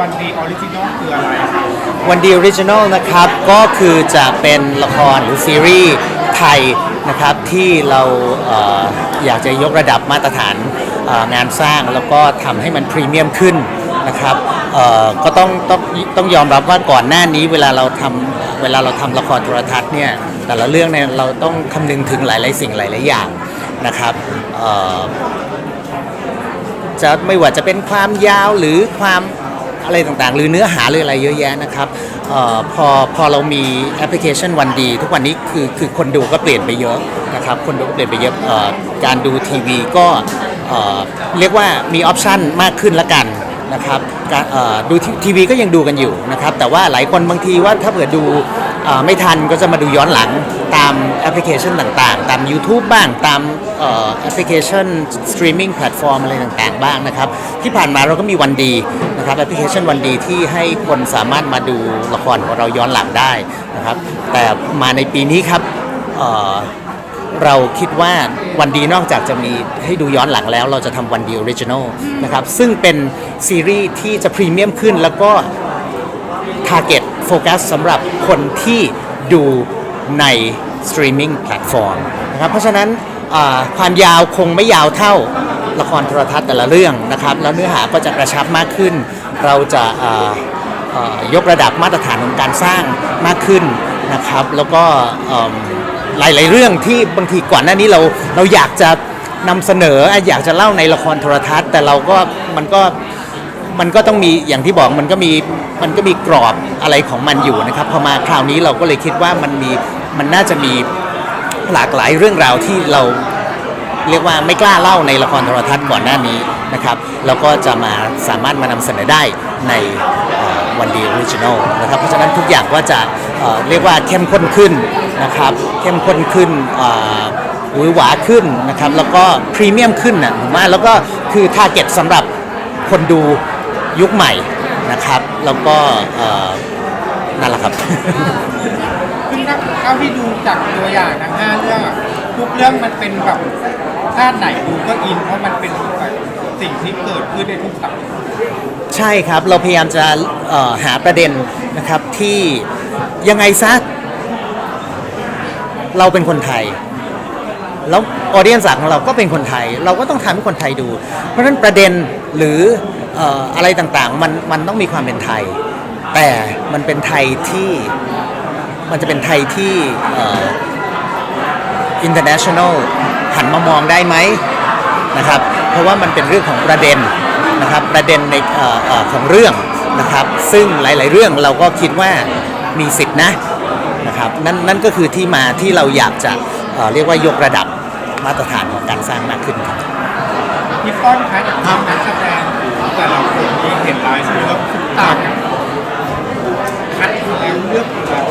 วันดีออริจินอลคืออะไรวันดีออริจินอลนะครับก็คือจะเป็นละครหรือซีรีส์ไทยนะครับที่เราเอออยากจะยกระดับมาตรฐานเอ่องานสร้างแล้วก็ทำให้มันพรีเมียมขึ้นนะครับเอ่อก็ต้องต้องต้องยอมรับว่าก่อนหน้านี้เวลาเราทำเวลาเราทำละครโทรทัศน์เนี่ยแต่ละเรื่องเนี่ยเราต้องคำนึงถึงหลาย ๆ สิ่งหลาย ๆ อย่างนะครับเอ่อ จะไม่ว่าจะเป็นความยาวหรือความ อะไรต่างๆ หรือเนื้อหาหรืออะไรเยอะแยะนะครับออพอพอเรามีแอปพลิเคชันวันดี ทุกวันนี้คือคือคนดูก็เปลี่ยนไปเยอะนะครับคนดูก็เปลี่ยนไปเยอะออการดูทีวีก็เรียกว่ามีออปชันมากขึ้นละกันนะครับดูทีวีก็ยังดูกันอยู่นะครับแต่ว่าหลายคนบางทีว่าถ้าเผื่อดู ไม่ทันก็จะมาดูย้อนหลังตามแอปพลิเคชันต่างๆ ตาม YouTube บ้างตามแอปพลิเคชันสตรีมมิ่งแพลตฟอร์มอะไรต่างๆ บ้างนะครับ ที่ผ่านมาเราก็มีวันดีนะครับแอปพลิเคชันวันดีที่ให้คนสามารถมาดูละครของเราย้อนหลังได้นะครับ แต่มาในปีนี้ครับเเราคิดว่าวันดีนอกจากจะมีให้ดูย้อนหลังแล้ว เราจะทำวันดีออริจินอลนะครับ ซึ่งเป็นซีรีส์ที่จะพรีเมียมขึ้นแล้วก็ Target โฟกัสสำหรับคนที่ดูในสตรีมมิ่งแพลตฟอร์มนะครับเพราะฉะนั้นความยาวคงไม่ยาวเท่าละครโทรทัศน์แต่ละเรื่องนะครับแล้วเนื้อหาก็จะกระชับมากขึ้น เราจะยกระดับมาตรฐานของการสร้างมากขึ้นนะครับแล้วก็หลาย ๆ เรื่องที่บางทีก่อนหน้านี้เราเราอยากจะนำเสนออยากจะเล่าในละครโทรทัศน์ แต่เราก็มันก็ มันก็ต้องมีอย่างที่บอกมันก็มีมันก็มีกรอบอะไรของมันอยู่นะครับพอมาคราวนี้เราก็เลยคิดว่ามันมีมันน่าจะมีหลากหลายเรื่องราวที่เราเรียกว่าไม่กล้าเล่าในละครโทรทัศน์ก่อนหน้านี้นะครับแล้วก็จะมาสามารถมานำเสนอได้ในวันดีออริจินอลนะครับเพราะฉะนั้นทุกอย่างก็จะเเรียกว่าเข้มข้นขึ้นนะครับเข้มข้นขึ้นอ่อหวือหวาขึ้นนะครับแล้วก็พรีเมียมขึ้นนะผมว่าแล้วก็คือทาร์เก็ตสำหรับคนดู ยุคใหม่นะครับ แล้วก็เอ่อนั่นแหละครับ ซึ่งถ้าเท่าที่ดูจากตัวอย่างทั้งห้าเรื่องอะทุกเรื่องมันเป็นแบบด้านไหนดูก็อินเพราะมันเป็นแบบสิ่งที่เกิดขึ้นในทุกสัปดาห์ใช่ครับ เราพยายามจะเอ่อหาประเด็นนะครับที่ยังไงซะเราเป็นคนไทย แล้วออเดียนสของเราก็เป็นคนไทย เราก็ต้องทำให้คนไทยดู เพราะฉะนั้นประเด็นหรือเอะไรต่างๆ มันมันต้องมีความเป็นไทย แต่มันเป็นไทยที่มันจะเป็นไทยที่ international หันมามองได้ไหมนะครับ เพราะว่ามันเป็นเรื่องของประเด็นนะครับประเด็นในออของเรื่องนะครับ ซึ่งหลาย ๆ เรื่องเราก็คิดว่ามีสิทธินะนะครับนั่นนั่นก็คือที่มาที่เราอยากจะเเรียกว่ายกระดับมาตรฐานของการสร้างมากขึ้นครับ พี่ป้อนคะอย่างทีมนักแสดงแต่เราคนที่เห็นลฟ์คือว่าต่างคัดแล้วเลือกแล้ว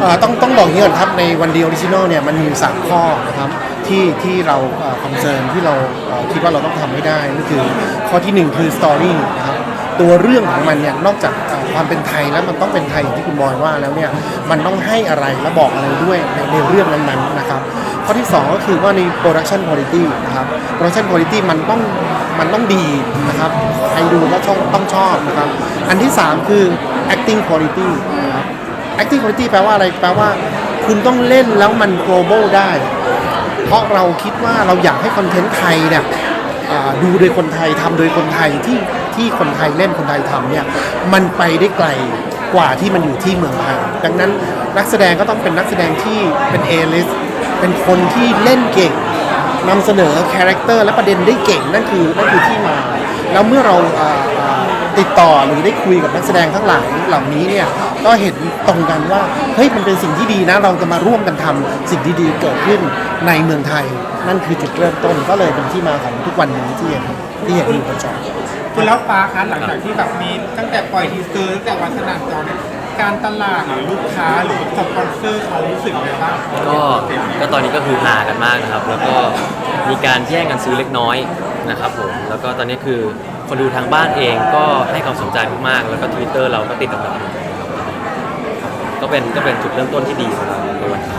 เอ่อต้องต้องบอกอย่างนี้ก่อนครับในวันเดียวออริจินอลเนี่ยมันมีอยู่สามข้อนะครับที่ที่เราคอนเซิร์นที่เราเอ่อคิดว่าเราต้องทำให้ได้ก็คือข้อที่หนึ่งคือสตอรี่นะครับตัวเรื่องของมันเนี่ยนอกจากเอ่ ความเป็นไทยแล้วมันต้องเป็นไทยอย่างที่คุณบอยว่าแล้วเนี่ยมันต้องให้อะไรและบอกอะไรด้วยในในเรื่องนั้นๆนะครับข้อที่สองก็คือว่าในโปรดักชันคุณภาพนะครับโปรดักชันคุณภาพมันต้องมันต้องดีนะครับใครดูก็ต้องต้องชอบนะครับอันที่สามคือ acting quality นะครับ acting quality แปลว่าอะไรแปลว่า คุณต้องเล่นแล้วมัน global ได้ เพราะเราคิดว่าเราอยากให้คอนเทนต์ไทยเนี่ยดูโดยคนไทยทำโดยคนไทยที่ ที่คนไทยเล่นคนไทยทำเนี่ยมันไปได้ไกลกว่าที่มันอยู่ที่เมืองไทยดังนั้นนักแสดงก็ต้องเป็นนักแสดงที่เป็น A-list เป็นคนที่เล่นเก่งนำเสนอคาแรคเตอร์และประเด็นได้เก่งนั่นคือนั่นคือที่มา แล้วเมื่อเราติดต่อหรือได้คุยกับนักแสดงทั้งหลายเหล่านี้เนี่ยก็เห็นตรงกันว่าเฮ้ยมันเป็นสิ่งที่ดีนะ เราจะมาร่วมกันทำสิ่งดีๆเกิดขึ้นในเมืองไทย นั่นคือจุดเริ่มต้นก็เลยเป็นที่มาของทุกวันนี้ที่เห็น ที่เห็นอยู่บนจอ คุณแล้วฟ้าคะหลังจากที่แบบมีตั้งแต่ปล่อยทีเซอร์ตั้งแต่วันสนามจอเนี่ยการตลาดหรือลูกค้าหรือสปอนเซอร์เขารู้สึกไงบ้างก็ก็ตอนนี้ก็คือฮากันมากนะครับ แล้วก็มีการแย่งกันซื้อเล็กน้อยนะครับผมแล้วก็ตอนนี้คือคนดูทางบ้านเองก็ให้ความสนใจมากๆแล้วก็ Twitter เราก็ติดอันดับหนึ่งก็เป็นก็เป็นจุดเริ่มต้นที่ดีของเราในวันนี้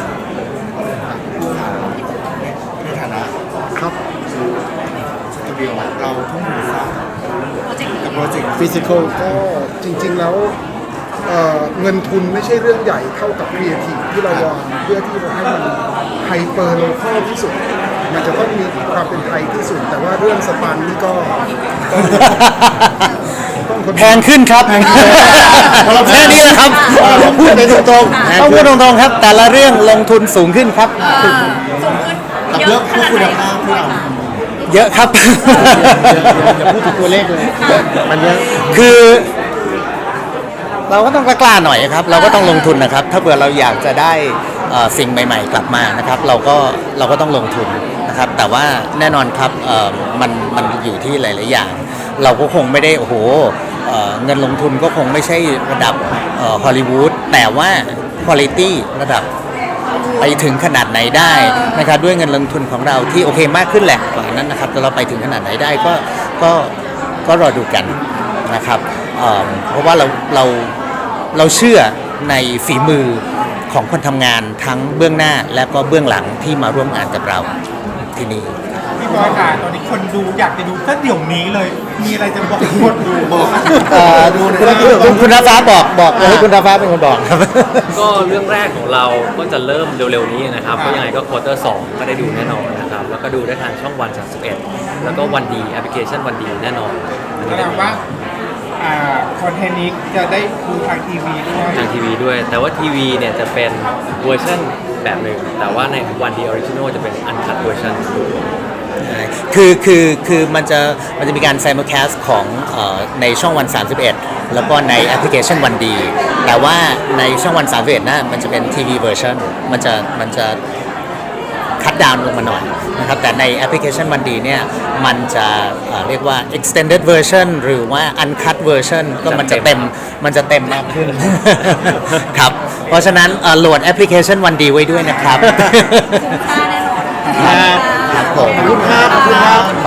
ในฐานะครับสตูดิเดียวเราทุ่มทุนสร้างกับโปรเจกต์ฟิสิกอลก็จริง ๆ แล้วเอ่อเงินทุนไม่ใช่เรื่องใหญ่เท่ากับครีเอทีฟที่เราวางเพื่อที่จะให้มันไฮเปอร์โลคอลที่สุด มันจะต้องมีความเป็นไทยที่สุด แต่ว่าเรื่องสปันนี่ก็ต้องคนแพงขึ้นครับแค่นี้นะครับต้องพูดไปตรงๆต้องพูดตรงๆครับ แต่ละเรื่องลงทุนสูงขึ้นครับกับเรื่องเพื่อคุณภาพที่เรา เยอะครับ อย่าพูดถึงตัวเลขเลย มันเยอะ คือ เราก็ต้องกล้าๆหน่อยครับ เราก็ต้องลงทุนนะครับ ถ้าเผื่อเราอยากจะได้เอ่อสิ่งใหม่ ๆ กลับมานะครับ เราก็เราก็ต้องลงทุนนะครับ แต่ว่าแน่นอนครับเอ่อมันมันอยู่ที่หลาย ๆ อย่าง เราก็คงไม่ได้โอ้โหเอ่อเงินลงทุนก็คงไม่ใช่ระดับฮอลลีวูดแต่ว่าคุณภาพระดับ ไปถึงขนาดไหนได้นะครับด้วยเงินลงทุนของเราที่โอเคมากขึ้นแหละกว่านั้นนะครับแต่เราไปถึงขนาดไหนได้ก็ก็ก็รอดูกันนะครับเอิ่มเพราะว่าเราเราเราเชื่อในฝีมือของคนทำงานทั้งเบื้องหน้าและก็เบื้องหลังที่มาร่วมงานกับเราที่นี่ บอยค่ะตอนนี้คนดูอยากจะดูสักเดี๋ยวนี้เลย มีอะไรจะบอกคนดูบอกดูในคุณคุณคุณฟ้าบอกบอกให้คุณฟ้าเป็นคนบอกครับ ก็เรื่องแรกของเราก็จะเริ่มเร็วๆนี้นะครับก็ยังไงก็ควอเตอร์สก็ได้ดูแน่นอนนะครับแล้วก็ดูได้ทางช่องวัน31แล้วก็วันดีแอปพลิเคชันวันดีแน่นอนแสดงว่าอ่าคอนเทนต์นี้จะได้ดูทางทีวีด้วยทางทีวีด้วย แต่ว่าทีวีเนี่ยจะเป็นเวอร์ชันแบบหนึ่งแต่ว่าในวันดีออริจินอลจะเป็นอันคัดเวอร์ชัน คือคือคือมันจะมันจะมีการ simulcast ของเออในช่องวัน 31 แล้วก็ในแอปพลิเคชันวันดี แต่ว่าในช่องวัน 31นะมันจะเป็นทีวีเวอร์ชันมันจะมันจะคัดดาวน์ลงมาหน่อยนะครับแต่ในแอปพลิเคชันวันดีเนี่ยมันจะเอ่อเรียกว่า extended version หรือว่า uncut version ก็มันจะเต็มมันจะเต็มมากขึ้น ครับเพราะฉะนั้นเอ่อโหลดแอปพลิเคชันวันดีไว้ด้วยนะครับค่าแน่นอน ครับ ผมขอบคุณครับขอบคุณครับ